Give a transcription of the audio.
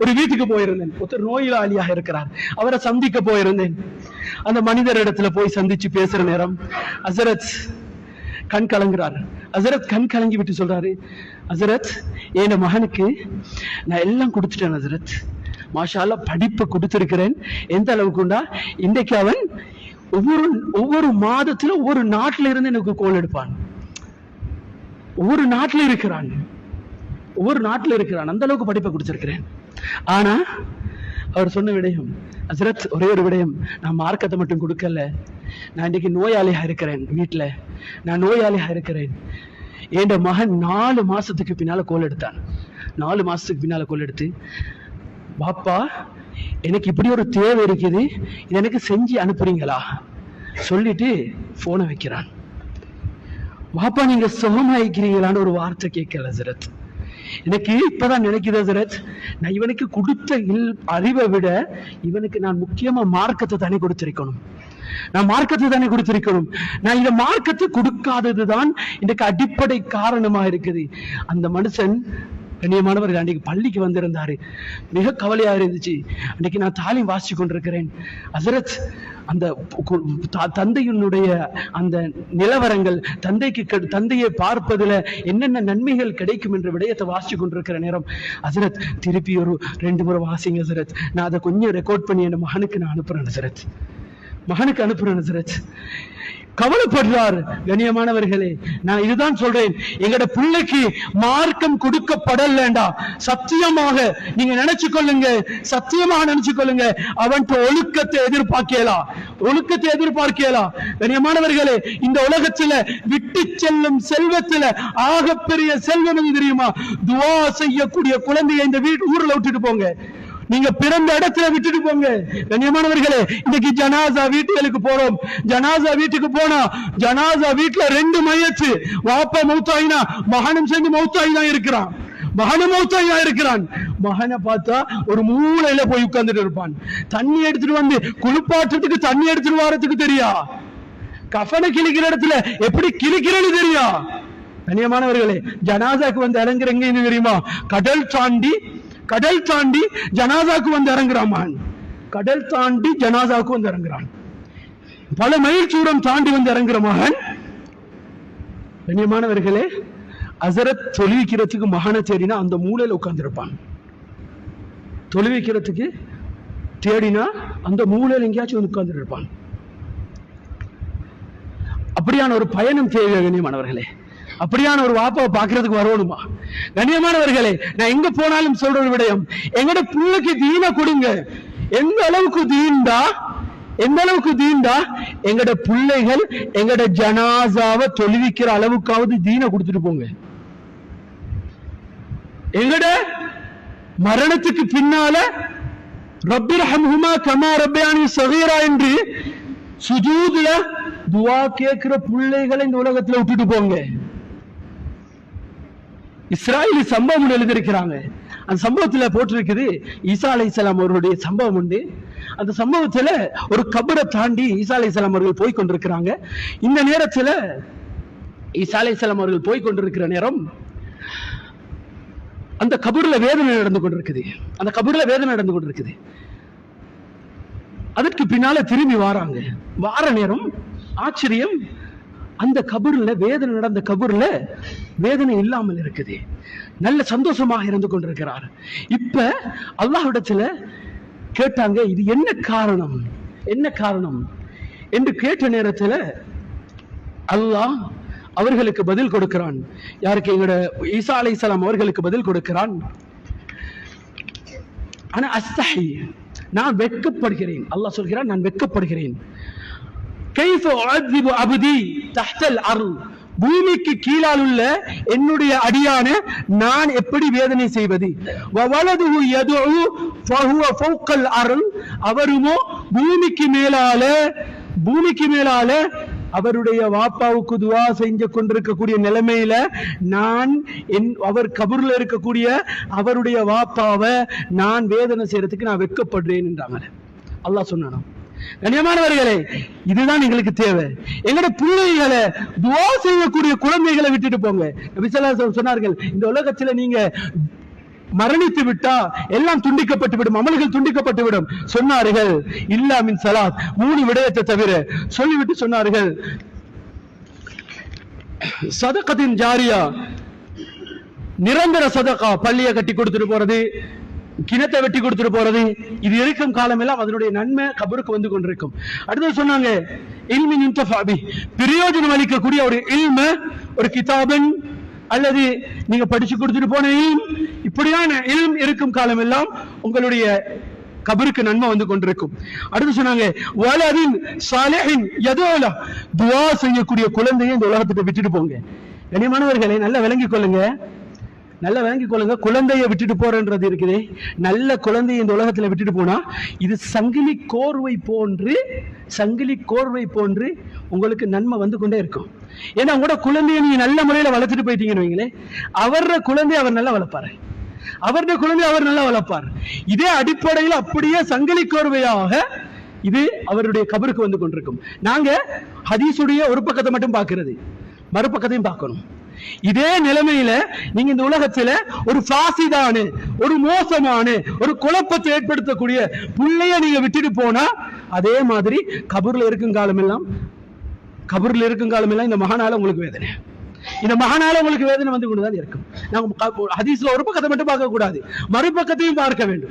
ஒரு வீட்டுக்கு போயிருந்தேன். ஒருத்தர் நோயாளியாக இருக்கிறார். அவரை சந்திக்க போயிருந்தேன். அந்த மனிதர் இடத்துல போய் சந்திச்சு பேசுற நேரம் அசரத் கண் கலங்குறாரு. அசரத் கண் கலங்கி விட்டு சொல்றாரு அசரத் என் மகனுக்கு நான் எல்லாம் கொடுத்துட்டேன் அசரத் மாஷால படிப்பு கொடுத்திருக்கிறேன். எந்த அளவுக்குண்டா இன்றைக்கு அவன் ஒவ்வொரு ஒவ்வொரு மாதத்துல ஒவ்வொரு நாட்டுல இருந்து எனக்கு கோல் எடுப்பான். ஒவ்வொரு நாட்டுல இருக்கிறான். ஒவ்வொரு நாட்டுல இருக்கிறான். அந்த அளவுக்கு படிப்பை கொடுத்திருக்கிறேன். ஆனா அவர் சொன்ன விடயம் அசரத் ஒரே ஒரு விடயம் நான் மார்க்கத்தை மட்டும் கொடுக்கல. நான் இன்னைக்கு நோயாளியா இருக்கிறேன் வீட்டுல நான் நோயாளியா இருக்கிறேன். என் மகன் நாலு மாசத்துக்கு பின்னால கோல் எடுத்தான். நாலு மாசத்துக்கு பின்னால கோல் எடுத்து பாப்பா எனக்கு இப்படி ஒரு தேவை இருக்குது. இது எனக்கு செஞ்சு அனுப்புறீங்களா? சொல்லிட்டு போனை வைக்கிறான். பாப்பா நீங்க சுகமாயிக்கிறீங்களான்னு ஒரு வார்த்தை கேட்கல சரத் எனக்கு இப்பதான் நினைக்குது ஹசரத். நான் இவனுக்கு கொடுத்த இல் அறிவை விட இவனுக்கு நான் முக்கியமா மார்க்கத்தை தானே கொடுத்திருக்கணும். நான் மார்க்கத்தை தானே கொடுத்திருக்கணும். நான் இந்த மார்க்கத்தை கொடுக்காததுதான் இன்றைக்கு அடிப்படை காரணமா இருக்குது. அந்த மனுஷன் கண்ணியமானவர்கள் அன்றைக்கு பள்ளிக்கு வந்திருந்தாரு. மிக கவலையா இருந்துச்சு. அன்றைக்கு நான் தாலிம் வாசிச்சு கொண்டிருக்கிறேன். அசரத் அந்த தந்தையினுடைய அந்த நிலவரங்கள் தந்தைக்கு தந்தையை பார்ப்பதுல என்னென்ன நன்மைகள் கிடைக்கும் என்ற விடயத்தை வாசிச்சு கொண்டிருக்கிற நேரம் அசரத் திருப்பி ஒரு ரெண்டு முறை வாசிங்க அசரத் நான் அதை கொஞ்சம் ரெக்கார்ட் பண்ணி என் மகனுக்கு நான் அனுப்புறேன் அசரத் மகனுக்கு அனுப்புறேன் அசரத் கவலைப்படுறார். கண்ணியமானவர்களே நான் இதுதான் சொல்றேன். எங்கட பிள்ளைக்கு மார்க்கம் கொடுக்கப்படலண்டா. சத்தியமாக நீங்க நினைச்சு கொள்ளுங்க. சத்தியமாக நினைச்சு கொள்ளுங்க. அவன் ஒழுக்கத்தை எதிர்பார்க்கலாம் ஒழுக்கத்தை எதிர்பார்க்கலாம் கண்ணியமானவர்களே இந்த உலகத்துல விட்டு செல்லும் செல்வத்துல ஆகப்பெரிய செல்வம் தெரியுமா? துவா செய்யக்கூடிய குழந்தையை இந்த வீட்டு ஊர்ல விட்டுட்டு போங்க. நீங்க பிறந்த இடத்துல விட்டுட்டு போங்க. கண்ணியமானவர்களே இன்னைக்கு ஜனாசா வீட்டுகளுக்கு போறோம். ஜனாசா வீட்டுக்கு போனா ஜனாசா வீட்டுல ரெண்டு மையத்து. வாப்பா மௌத்தாயினா மகனும் சேர்ந்து மௌத்தாயினா இருக்கிறான். மகனும் மௌத்தாயினா இருக்கிறான். மகனை பார்த்தா ஒரு மூலையில போய் உட்கார்ந்துட்டு இருப்பான். தண்ணி எடுத்துட்டு வந்து குளிப்பாட்டுறதுக்கு தண்ணி எடுத்துட்டு வரதுக்கு தெரியா? கஃனை கிழிக்கிற இடத்துல எப்படி கிழிக்கிறேன்னு தெரியா? கண்ணியமானவர்களே ஜனாசாக்கு வந்து இறங்குறங்க தெரியுமா? கடல் தாண்டி கடல் தாண்டி ஜனாதாக்கு வந்து இறங்குறாமான். கடல் தாண்டி ஜனாதாக்கு வந்து இறங்குறான். பல மைல் தூரம் தாண்டி வந்து இறங்குற மகன். கண்ணியமானவர்களே அசரத் தொழுவிக்கிறதுக்கு மகனை தேடினா அந்த மூலையில உட்கார்ந்திருப்பான். தொழுவிக்கிறதுக்கு தேடினா அந்த மூலையில் எங்கேயாச்சும் வந்து உட்கார்ந்துட்டு இருப்பான் அப்படியான ஒரு பயணம் தேவை கண்ணியமானவர்களே. அப்படியான ஒரு வாப்பாவை பார்க்கிறதுக்கு வரணுமா? கண்ணியமானவர்களே நான் எங்க போனாலும் சொல்ற ஒரு விடயம். எங்கட பிள்ளைக்கு தீன கொடுங்க. எந்த அளவுக்கு தீண்டா? எந்த அளவுக்கு தீண்டா? எங்கட பிள்ளைகள் எங்கட ஜனாசாவை தொழுவிக்கிற அளவுக்காவது தீன கொடுத்துட்டு போங்க. எங்கட மரணத்துக்கு பின்னால ரப்பிர் ஹம்ஹுமா கமா ரப்பயானி சகீரா என்று சுஜூதுல துவா கேட்கிற பிள்ளைகளை இந்த உலகத்துல விட்டுட்டு போங்க. இஸ்ராயலி சம்பவம் எழுதியிருக்கிறாங்க. அந்த சம்பவத்துல போட்டிருக்குது ஈசா அலைஹிஸ்ஸலாம் அவர்களுடைய சம்பவம் உண்டு. அந்த சம்பவத்துல ஒரு கபரை தாண்டி ஈசா அலைஹிஸ்ஸலாம் அவர்கள் போய் கொண்டிருக்கிறாங்க. இந்த நேரத்துல ஈசா அலைஹிஸ்ஸலாம் அவர்கள் போய் கொண்டிருக்கிற நேரம் அந்த கபூரில் வேதனை நடந்து கொண்டிருக்குது. அந்த கபூரில் வேதனை நடந்து கொண்டிருக்குது. அதற்கு பின்னால திரும்பி வாராங்க. வார நேரம் ஆச்சரியம் அந்த கபூர்ல வேதனை நடந்த கபூர்ல வேதனை இல்லாமல் இருக்குது. நல்ல சந்தோஷமாக இருந்து கொண்டிருக்கிறார். இப்ப அல்லாஹிடத்துல கேட்டாங்க இது என்ன காரணம்? என்ன காரணம்? என்று கேட்ட நேரத்துல அல்லாஹ் அவர்களுக்கு பதில் கொடுக்கிறான். யாருக்கு? எங்களோட ஈசா அலைஹிஸ்ஸலாம் அவர்களுக்கு பதில் கொடுக்கிறான். ஆனா அஸ்தஹி நான் வெட்கப்படுகிறேன். அல்லாஹ் சொல்கிறான் நான் வெட்கப்படுகிறேன். அப்தி தஹ்தல் அருள் பூமிக்கு கீழால் உள்ள என்னுடைய அடியான நான் எப்படி வேதனை செய்வது? அருள் ஃபஹுவ அவருமோ பூமிக்கு மேலால பூமிக்கு மேலால அவருடைய வாப்பாவுக்கு துவா செஞ்சு கொண்டிருக்கக்கூடிய நிலைமையில நான் என் அவர் கபூர்ல இருக்கக்கூடிய அவருடைய வாப்பாவை நான் வேதனை செய்யறதுக்கு நான் வெட்கப்படுறேன் என்றாங்க. அல்லாஹ் சொன்னான் கண்ணியமானவர்களே இதுதான் எங்களுக்கு தேவை. எங்களோட பிள்ளைகளை துவா செய்யக்கூடிய குழந்தைகளை விட்டுட்டு போங்க. சொன்னார்கள் இந்த உலகத்துல நீங்க மரணித்து விட்டா எல்லாம் துண்டிக்கப்பட்டு விடும் அமல்கள் துண்டிக்கப்பட்டு விடும். சொன்னார்கள் இல்லாமின் சலாத் மூணு விடயத்தை தவிர சொல்லிவிட்டு சொன்னார்கள் சதகத்தின் ஜாரியா நிரந்தர சதகா பள்ளியை கட்டி கொடுத்துட்டு போறது கிணத்தை வெட்டி கொடுத்துட்டு போறது. இது இருக்கும் காலம் எல்லாம் அதனுடைய நன்மை கபருக்கு வந்து கொண்டிருக்கும். அடுத்தது சொன்னாங்க இல்மின் இன்டஃபாபி பிரயோஜனம் அளிக்கக்கூடிய ஒரு இல்ம ஒரு கிதாபன் அல்லது நீங்க படிச்சு கொடுத்துட்டு போன இல்ம் இப்படியான இல்ம் இருக்கும் காலம் எல்லாம் உங்களுடைய கபருக்கு நன்மை வந்து கொண்டிருக்கும். அடுத்து சொன்னாங்க வலதின் சாலிஹின் யதுல. துவா செய்யக்கூடிய குழந்தையை இந்த உலகத்துக்கு விட்டுட்டு போங்க. கனியமானவர்களை நல்லா விளங்கிக் கொள்ளுங்க. நல்லா வாங்கி கொள்ளுங்க. குழந்தையை விட்டுட்டு போறன்றது இருக்குது. நல்ல குழந்தையை இந்த உலகத்துல விட்டுட்டு போனா இது சங்கிலி கோர்வை போன்று சங்கிலி கோர்வை போன்று உங்களுக்கு நன்மை வந்து கொண்டே இருக்கும். ஏன்னா உங்களோட குழந்தையை நீங்க நல்ல முறையில வளர்த்துட்டு போயிட்டீங்கன்னு வைங்களேன். அவர குழந்தையை அவர் நல்லா வளர்ப்பாரு. அவருடைய குழந்தை அவர் நல்லா வளர்ப்பார். இதே அடிப்படையில் அப்படியே சங்கிலி கோர்வையாக இது அவருடைய கபருக்கு வந்து கொண்டிருக்கும். நாங்க ஹதீஸுடைய ஒரு பக்கத்தை மட்டும் பார்க்கிறது. மறுபக்கத்தையும் பார்க்கணும். இதே நிலைமையில நீங்க இந்த உலகத்துல ஒரு பாசிதானு ஒரு மோசமான ஒரு குழப்பத்தை ஏற்படுத்தக்கூடிய புள்ளைய நீங்க விட்டுட்டு போனா அதே மாதிரி கபூர்ல இருக்கும் காலம் எல்லாம் கபூர்ல இருக்கும் காலம் எல்லாம் இந்த மகானால உங்களுக்கு வேதனை. இந்த மகானால உங்களுக்கு வேதனை வந்து கொண்டுதான் இருக்கும். நாங்க ஹதீஸ்ல ஒரு பக்கத்தை மட்டும் பார்க்க கூடாது மறுபக்கத்தையும் பார்க்க வேண்டும்.